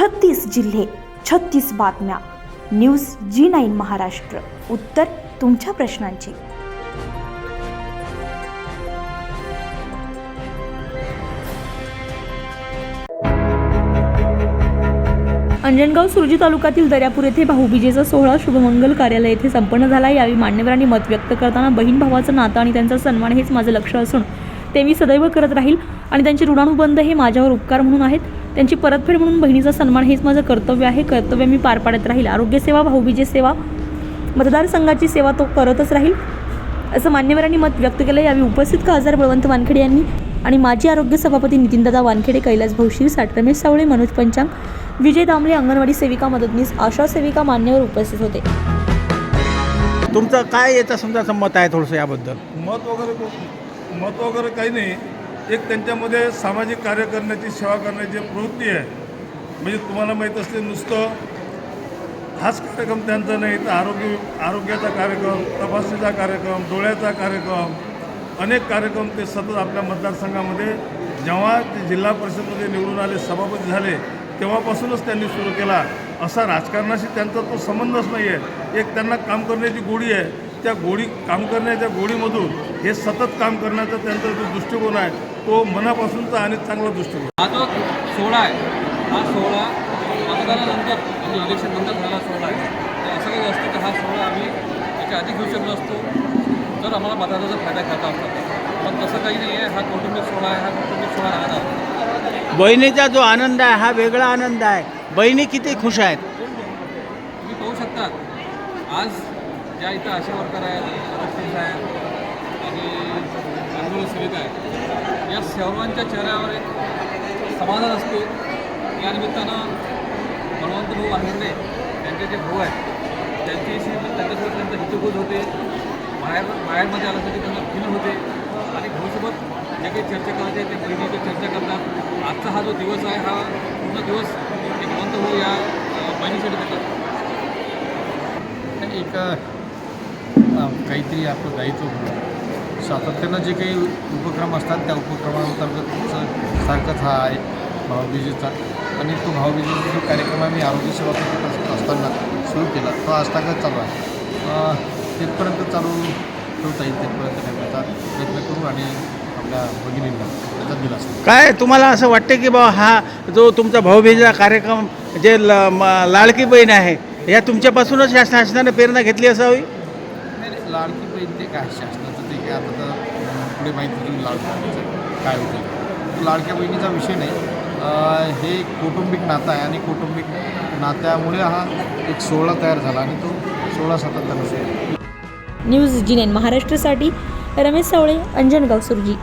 छत्तीस जिल्हे छत्तीस बातम्या. News G nine Maharashtra. उत्तर तुमच्या प्रश्नांची. अंजनगाव सुरजी तालुक्यातील दर्यापूर येथे भाऊबीजेचा सोहळा शुभमंगल कार्यालय येथे संपन्न झाला. यावेळी मान्यवरांनी मत व्यक्त करताना बहीण भावाचं नातं आणि त्यांचा सन्मान हेच माझं लक्ष असून ते मी सदैव करत राहील आणि त्यांचे ऋणानुबंध हे माझ्यावर उपकार म्हणून आहेत. त्यांची परतफेड म्हणून बहिणीचा सन्मान हेच माझं कर्तव्य आहे. कर्तव्य मी पार पाडत राहील. आरोग्यसेवा भाऊबीजे सेवा मतदारसंघाची सेवा तो करतच राहील असं मान्यवरांनी मत व्यक्त केलं यावेळी उपस्थित खासदार बळवंत वानखेडे यांनी आणि माजी आरोग्य सभापती नितीनदादा वानखेडे कैलास भाऊ शिरसाट रमेश सावळे मनोज पंचांग विजय दामले अंगणवाडी सेविका मदतनीस आशा सेविका मान्यवर उपस्थित होते. तुमचं काय याचं समजा असं मत आहे थोडंसं याबद्दल? मत वगैरे मत वगैरे काही नाही. एक त्यांच्यामध्ये सामाजिक कार्य करण्याची सेवा करण्याची प्रवृत्ती आहे. म्हणजे तुम्हाला माहीत असते नुसतं हाच कार्यक्रम त्यांचा नाही तर आरोग्य आरोग्याचा कार्यक्रम तपासणीचा कार्यक्रम डोळ्याचा कार्यक्रम अनेक कार्यक्रम ते सतत आपल्या मतदारसंघामध्ये जेव्हा ते जिल्हा परिषदमध्ये निवडून आले सभापती झाले तेव्हापासूनच त्यांनी सुरू केला. असा राजकारणाशी त्यांचा तो संबंधच नाही आहे एक त्यांना काम करण्याची गोडी आहे. त्या गोडी काम करण्याच्या गोडीमधून हे सतत काम करण्याचा त्यांचा जो दृष्टिकोन आहे तो मनापासूनचा आणि चांगला दृष्टिकोन. हा जो सोहळा आहे हा सोहळा मतदानानंतर म्हणजे इलेक्शन नंतर झालेला सोहळा आहे. तर असं काही असतं की हा सोहळा आम्ही याच्या आधी घेऊ शकलो असतो. जर आम्हाला मतदानाचा फायदा खाता असता पण तसं काही नाही आहे. हा कौटुंबिक सोहळा आहे हा कौटुंबिक सोहळा राहणार. बहिणीचा जो आनंद आहे हा वेगळा आनंद आहे. बहिणी किती खुश आहेत? तुम्ही पाहू शकता आज ज्या इथं आशा वर्कर आहेत डॉक्टर्स आहेत आणि अंगोल सेविका आहेत या सर्वांच्या चेहऱ्यावर एक समाधान असतो. या निमित्तानं बळवंत भाऊ वानखंडे त्यांचे जे भाऊ आहेत त्यांच्याशी त्यांच्यासोबत त्यांचं हितगुज होते. बाहेर बाहेरमध्ये आल्यासाठी त्यांना फील होते. आणि भाऊसोबत जे काही चर्चा करायचे ते बहिणीची चर्चा करतात. आजचा हा जो दिवस आहे हा पूर्ण दिवस एक भाऊ या बहिणीसाठी देतात. एक काहीतरी आपलं दायित्व म्हणून सातत्यानं जे काही उपक्रम असतात त्या उपक्रमांतर्गत सारखाच हा आहे भावबीजेचा आणि तो भावबीजेचा जो कार्यक्रम आम्ही आरोग्य सेवा करत अस- असताना सुरू केला तो आजतागत चालू आहे. तिथपर्यंत चालू ठेवता येईल तिथपर्यंत ठेवण्याचा प्रयत्न करू आणि आपल्या भगिनींना त्याचा दिलासा. काय तुम्हाला असं वाटतं की बा हा जो तुमचा भाऊबीजेचा कार्यक्रम जे ल लाडकी बहीण आहे या तुमच्यापासूनच या शासनाने प्रेरणा घेतली असावी? लाडकी काय शासनाचं ते काय आता तर पुढे माहिती होईल लाडक्या काय होतं? तो लाडक्या बहिणीचा विषय नाही. हे एक कौटुंबिक नातं आहे आणि कौटुंबिक नात्यामुळे हा एक सोहळा तयार झाला आणि तो सोहळा सातत्यानं न्यूज जी नाईन महाराष्ट्रासाठी रमेश सावळे अंजनगाव सुरजी